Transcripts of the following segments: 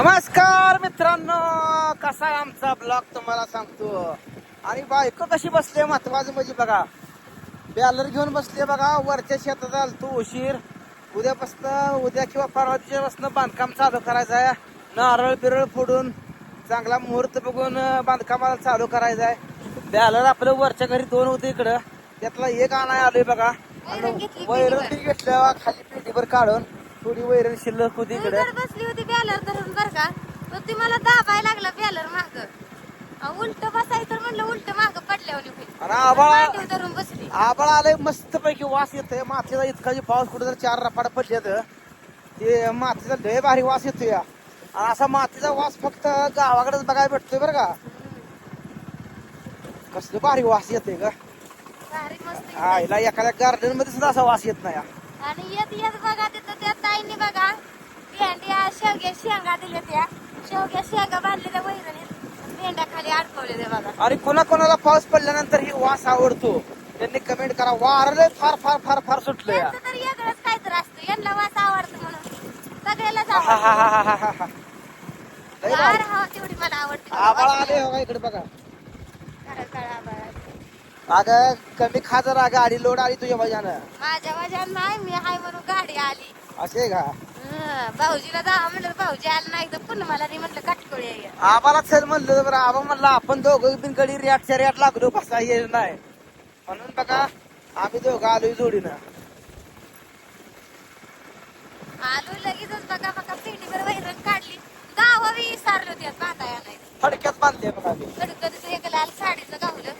नमस्कार मित्रांनो कसा आहे आमचा ब्लॉग तुम्हाला सांगतो. आणि बायको कशी बसली महत्वाचं म्हणजे बघा. बॅलर घेऊन बसले बघा वरच्या शेतात आल तू उशीर. उद्यापासून उद्या किंवा परवाच्या बांधकाम चालू करायचं आहे. नारळ बिरळ फोडून चांगला मुहूर्त बघून बांधकामाला चालू करायचं आहे. बॅलर आपलं वरच्या घरी दोन होते इकडं. त्यातला एक आणाय आलोय बघा. वैरण घेतली खाली पेटीवर काढून थोडी वैरण शिल्लक होती इकडे जर बसली होती बॅलर का? तर ती मला दाबायला लागला बॅलर माग. उलट बसायचं तर म्हणलं उलट माग पडल्यावर धरून बसली. आबाळ आलंय मस्त पैकी वास येतोय. मातीचा इतका जे पाऊस कुठे जर चार रपाड पडले ते मातीचा लय भारी वास येतोय. या. आणि असा मातीचा वास फक्त गावाकडेच बघायला भेटतोय बरं का. कसलं भारी वास येतोय का आईला एखाद्या गार्डनमध्ये सुद्धा असा वास येत नाही. आणि येत येत बघा तिथं त्या ताईंनी बघा. भेंड्या शेवग्या शेंगा दिल्या त्या शेवग्या शेंगा बांधल्या त्या वैरणीत भेंड्या खाली अडकवले त्या बघा आणि कोणा कोणाला पाऊस पडल्यानंतर ही वास आवडतो? त्यांनी कमेंट करा वारलंय फार फार फार फार सुटलं या. त्यांचं तर वेगळंच काहीतरी असतं. यांना वास आवडतं म्हणून. सगळ्यालाच हा हा आवडतं. हा हा हा हा लय भारी. गार हवा तेवढी मला आवडते. आले हो का इकडे बघा. काळा काळा आभाळ. अगं कमी खा जरा गाडी लोड आली तुझ्या वजानं माझ्या माझ्या नाही मी हाय म्हणून गाडी आली. असे का? भाऊजीला जा म्हणलं भाऊजी आला नाही तर पुन्हा मला नाही म्हटलं काटकोळी आहे आम्हाला चल म्हणलं बरं आबा म्हणलं आपण दोघं बिन गडी रेटच्या रेट लागलो बसा येईल नाही. म्हणून बघा आम्ही दोघं आलोय जोडीनं. आलो लगेचच बघा बघा पेटीवर वैरण काढली. गावावी सारलो त्यात बांधाया नाही. फडक्यात बांधले बघा आम्ही. कधी एक लाल साडीचं गावलं.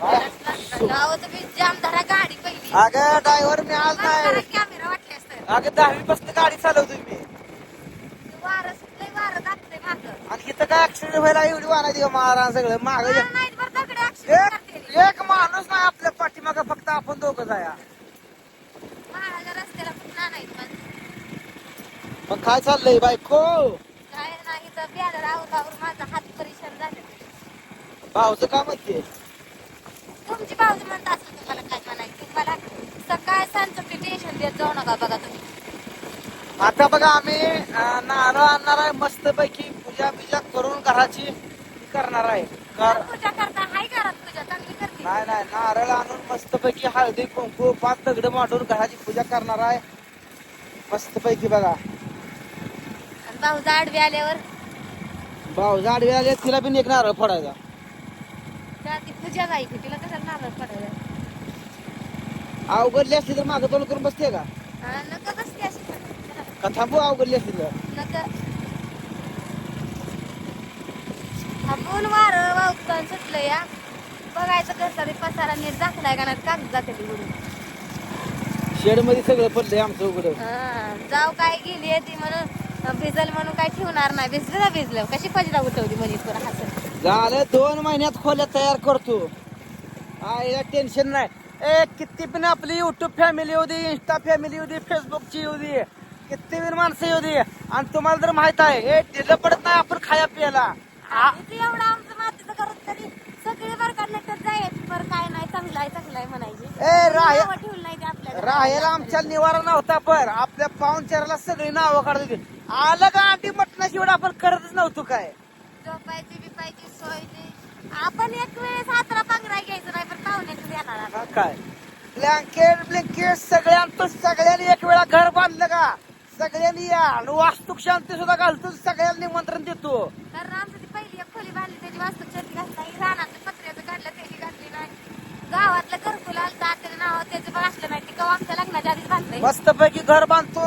हा? गाव तुम्ही जाम धरा गाडी पहिली. अगं ड्रायव्हर मी आज नाही कॅमेरा अगं दहावी पासून गाडी चालवतोय मी. वारं सुटलंय वारं दाखतंय माग. आणि इथं काय ऍक्सिडेंट व्हायला एवढी वाहनायची का मारा सगळं. माग नाही बरं दगडे ऍक्सिडेंट करते एक माणूस नाही आपल्या पाठीमाग फक्त आपण दोघं जाया. महाराजा रस्त्याला पुन्हा नाही पण. मग काय चाललंय बायको? काय नाही तर बॅलर आवर माझा हात परेशान झाले. भाऊचं काय म्हणते तुमची भाऊजी म्हणत असेल तुम्हाला काय म्हणायचं? तुम्हाला सकाळ टेन्शन देत जाऊ नका बघा तुम्ही. आता बघा आम्ही नारळ आणणार आहे मस्त पैकी पूजा बिजा करून घराची करणार आहे. कर पूजा करता हाय घरात पूजा? चांगली करते. नाही नाही नारळ आणून मस्त पैकी हळदी कुंकू पाच दगड मांडून घराची पूजा करणार आहे. मस्त पैकी बघा. आणि भाऊ आडवी आल्यावर? भाऊ जाडवे आले तिला बी एक नारळ फोडायचा. त्या ती पूजा जायची तिला कशाला नारळ पडायला अवघडली असली तर मागं तोंड करून बसते का? हा, नका बसते अशी. का थांबू अवघडली असली तर? नका. थांबून वार वावतान सुटलं या. बघायचं कसं तरी पसारा नीट दाखलाय का नाही कागद जाते उडून शेडमध्ये सगळं पडलंय आमचं उघड. हा, जाऊ काय गेली ती म्हणून. भिजल म्हणून काय ठेवणार नाही. भिजलं ना भिजलं. कशी फजिता उठवली म्हणजे तुला हसत झालं दोन महिन्यात खोल्या तयार करतो. आईला टेन्शन नाही. ए किती पण आपली युट्यूब फॅमिली होती इंस्टा फॅमिली होती फेसबुकची होती किती पण माणसं होती. आणि तुम्हाला तर माहीत आहे हे ढिलं पडत नाही आपण खाया ते एवढं आमचं मातीचं करत तरी सगळे बरं का नटत जाय पर काय नाही चांगलं आहे चांगलं आहे म्हणायची. ए राय नावं ठेवलं नाही ते आपल्याला. राहायला आमच्या निवारा नव्हता पर आपल्या पाहुणचाराला सगळी नावं काढत होती. आलं का आंटी मटणाची एवढं आपण करतच नव्हतो काय? झोपायची बिपायची सोय नाही. आपण एक वेळेस हातरा पांघरा घ्यायचं नाही पण पाहुण्याचं देणार आता. हा काय ब्लँकेट ब्लँकेट सगळ्यांत सगळ्यांनी एक वेळा घर बांधलं का? सगळ्यांनी या. आणि वास्तुक शांती सुद्धा घालतो सगळ्यांना निमंत्रण देतो. कारण आमचं ती पहिली एक खोली बांधली त्याची वास्तू छत्री घातली. रानातलं पत्र्याचं काढलं त्याची घातली नाही. गावातलं घरकुल आलं त्याचं नाव त्याचं पण असलं नाही. ती कवा आमच्या लग्नाच्या आधीच बांधलंय. मस्त पैकी घर बांधतो.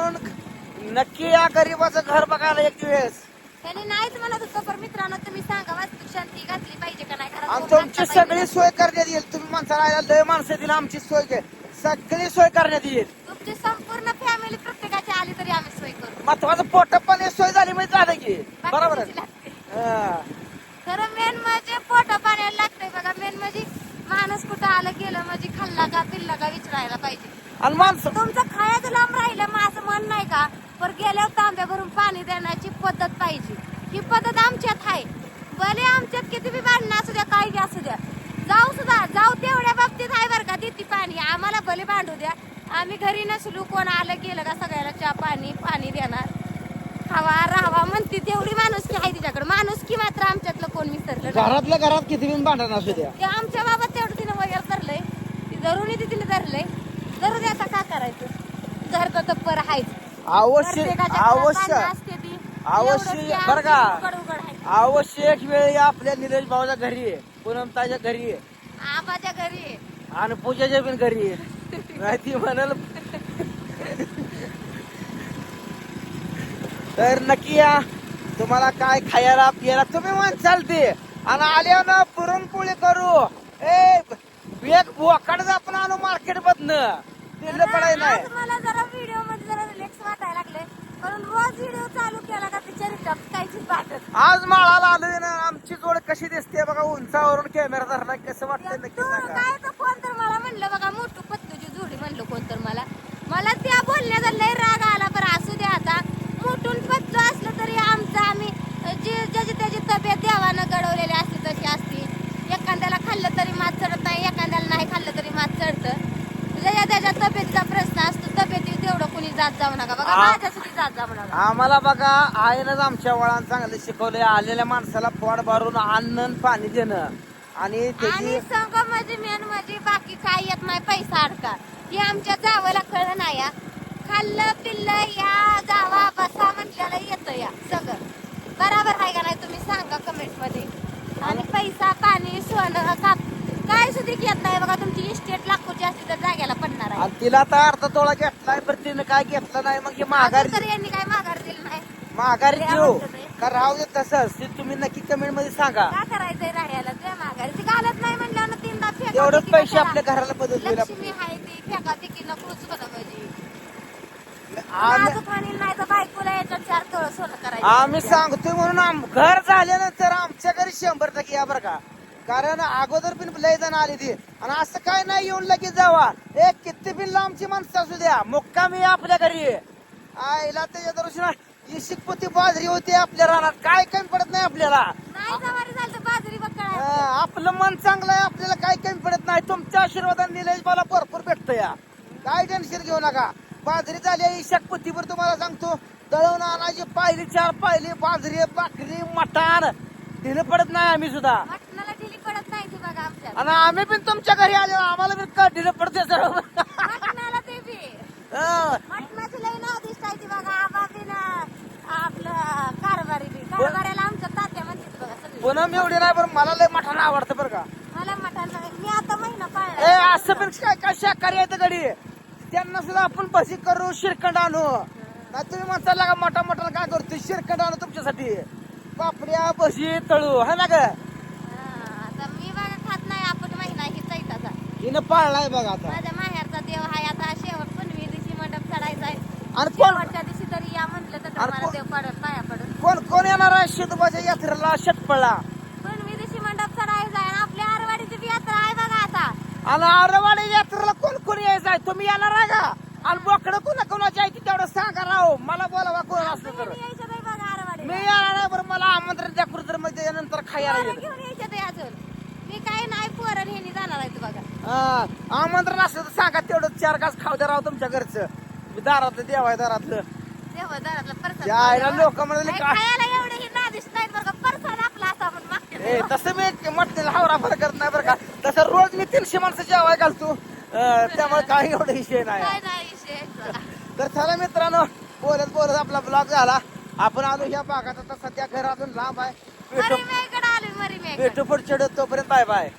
नक्की या गरीबाचं घर बघायला एक दिवस. त्याने नाहीच म्हणत होतं पण मित्रांनो तुम्ही सांगा वास्तू शांती घातली पाहिजे का नाही? कारण तुमची सगळी सोय करण्यात येईल. तुम्ही माणसाला आयला लय माणसं दिली आमची सोय के- सगळी सोय करण्यात येईल. तुमची संपूर्ण फॅमिली प्रत्येकाची आली तरी आम्ही सोय करू. महत्वाचं पोट पण सोय झाली म्हणजे झालं की. बरोबर बाकीची आहे लागते. हा. खरं मेन म्हणजे पोट पाण्याला लागतंय बघा. मेन म्हणजे माणूस कुठं आलं गेलं म्हणजे खाल्ला का पिल्ला का विचारायला पाहिजे. आणि माणसं तुमचं खायचं लांब राहिलं मग असं म्हण नाही का? पर गेल्यावर तांब्या भरून पाणी देण्याची पद्धत पाहिजे. ही पद्धत आमच्यात आहे. भले आमच्यात किती बी भांडणं असू द्या काही बी असू द्या. जाऊ सुद्धा जाऊ तेवढ्या बाबतीत आहे बरं का देते पाणी. आम्हाला भले भांडू द्या. आम्ही घरी नसलो कोण आलं गेलं का सगळ्याला चहा पाणी पाणी देणार. खावा राहावा म्हणते तेवढी माणूस की आहे तिच्याकडे. माणूस की मात्र आमच्यातलं कोण विसरलं. घरातल्या घरात किती बिन भांडण असू द्या. ते आमच्या बाबा तेवढं तिने वगैरे धरलंय. ती धरून येते तिने धरलंय. धरू दे आता काय करायचं? घर तर तप्पर आहेच. अवश्य अवश्य. अवश्य, की बरं का? आमची उघड उघड आहे. आवश्यक वेळ आपल्या निलेश भाऊच्या घरी आहे पूनमताच्या घरी आहे आबाच्या घरी आहे. आणि पूजाच्या पण घरी आहे नाही ती म्हणाल तर नक्की या तुम्हाला काय खायला पियाला तुम्ही म्हण चालते आणि आल्या ना पुरणपोळी करू ए एक बोकाड आपण आणू मार्केट मधनं दिलं पडाय नाही आज मला जरा व्हिडिओमध्ये जरा रिलॅक्स वाटायला लागले कारण रोज व्हिडिओ चालू केला का तिच्या रिटप काहीच वाटत आज माळाला आलोय ना आमची जोड कशी दिसते बघा उंचावरून कॅमेरा धरला कसं वाटतंय नक्की सांगा. काय तर कोण तर मला म्हणलं बघा मोठू पत्तूची जोडी म्हणलं कोण तर मला. मला त्या बोलण्याचा लय राग आला पण असू दे आता. मोठून पत्तू असलं तरी आमचं आम्ही जे ज्याची त्याची तब्येत देवानं घडवलेली असते तशी असते. एखाद्याला खाल्लं तरी मात चढत नाही एखाद्याला नाही खाल्लं तरी मात चढतं. ज्याच्या त्याच्या तब्येतीचा प्रश्न असतो तब्येती तेवढं कोणी जात जाऊ नका. बघा आ- माझ्यासाठी जात जाऊ नका आम्हाला बघा आईनच आमच्या वळान चांगलं शिकवलंय. आलेल्या माणसाला पोट भरून अन्न आणि पाणी देणं. आणि त्याची आणि संग म्हणजे मेन म्हणजे बाकी काय येत नाही पैसा अडका. हे आमच्या जावाला कळलं नाही या. खाल्लं पिल्लं या जावा बसा म्हटल्याला येतं या सगळं. बराबर आहे का नाही तुम्ही सांगा कमेंटमध्ये आणि पैसा पाणी सोनं काप काय सुद्धा येत नाही बघा तुमची इस्टेट लाखोची असते तर जाग्याला पडणार आहे. आणि तिला तर अर्धा तोळा घेतलाय पण तिने काय घेतलं नाही मग हे माघारी अजून तर यांनी काय माघार दिलं ते. का राहू दे तसंच? ते तुम्ही नक्की कमेंटमध्ये सांगा. का करायचंय राहायला? तुझ्या माघारीची घालत नाही म्हणल्यावर तीनदा फेका तेवढंच फेकी पैसे कशाला? आपल्या घराला बदल होईल लक्ष्मी आहे ती फेका फेकी नको चुकलं म्हणजे. आम्ही माझं म्हणील नाही तर बायकोला याच्यात चार तोळ सोनं करायचं. आम्ही सांगतोय म्हणून आम- घर झाल्यानंतर आमच्या घरी शंभर टक्के या बरं का. कारण अगोदर पण लय जण आली ती. आणि असं काय नाही येऊन लगेच जावा. एक किती बिन लांबची माणसं असू द्या. मुक्कामी आपल्या घरी. आईला त्याच्या शिकपोती बाजरी होती आपल्या रानात. काय कमी पडत नाही आपल्याला? नाही जवारी झालं तर बाजरी बकळा आपलं मन चांगलं आहे आपल्याला काय कमी पडत नाही. तुमच्या आशीर्वादाने निलेश मला भरपूर भेटतं या काय टेन्शन घेऊ नका. बाजरी झाली आहे शकपतीवर तुम्हाला सांगतो. दळवून आणायची पायली चार पायली बाजरी भाकरी मटाण ढिलं पडत नाही आम्ही सुद्धा. मटणाला ढिली पडत नाही ती बघा आमच्या आणि आम्ही पण तुमच्या घरी आलो. आम्हाला पण का ढिलं पडते सर्व मटणाला ते बी. हा. मटणाची लई नाव दिसतायची बघा आबा बी ना आपलं कारभारी बी कारभाऱ्याला आमच्या तात्या म्हणतात पूनम एवढी नाही बरं मला लय मठाण आवडतं बरं का. मला मटण मी आता महिना ए पाळला असं पण काय काय शाकाहारी येतं गडी? त्यांना सुद्धा आपण भजी करू शिरखंड आणू. नाही तुम्ही म्हणता लागा मोठा मोठा काय करतो शिरखंड आणू तुमच्यासाठी. पापड्या भजी तळू है ना ग? हा, आता मी बघा खात नाही आपण महिना ही चैताचा हिनं पाळलाय बघा आता. माझ्या माहेरचा देव हाय आता शेवट पुनवी दिवशी मंडप चढायचा आहे. आणि कोण शेवटच्या दिवशी तरी या म्हटलं तर मला कोण- देव पडत पाया पडून कोण कोण येणार आहे? शेतोबाच्या यात्रेला शेतपळला पुनवी दिवशी मंडप चढायचा आहे आणि आपल्या आरवाडीची बी यात्रा आहे बघा आता आणि आरवाडी यात्रेला कोण कोण यायचं आहे तुम्ही येणार आहे का? आणि बोकडं कोणा कोणाची आहे तेवढं सांगा राव. मला बोलावा कोण असलं तर. नाही मी येणार आहे बरं मला आमंत्रण द्या कुठं तर मग त्याच्यानंतर खायला घेऊन यायचं ते अजून. मी काय नाही पोरण हे जाणार आहे बघा. आमंत्रण असलं तर सांगा तेवढं चार घास खाऊ द्या राव तुमच्या घरचं. मी दारातलं देवाय दारातलं. देव दारातला. लोकं म्हणाले नाही, का- खायला एवढे ही नादिष्ट नाहीत बरं परसाद आपला असा मागते तसं मी म्हटलं हावरा फरक करत नाही बरं का तसं रोज मी तीनशे माणसं जेवाय घालतो. त्यामुळे काही एवढा विषय नाही. तर चला मित्रांनो बोलत बोलत आपला ब्लॉग झाला. आपण आलो ह्या भागात. आता सध्या घर अजून लांब आहे. भेटू पुढच्या तोपर्यंत बाय बाय.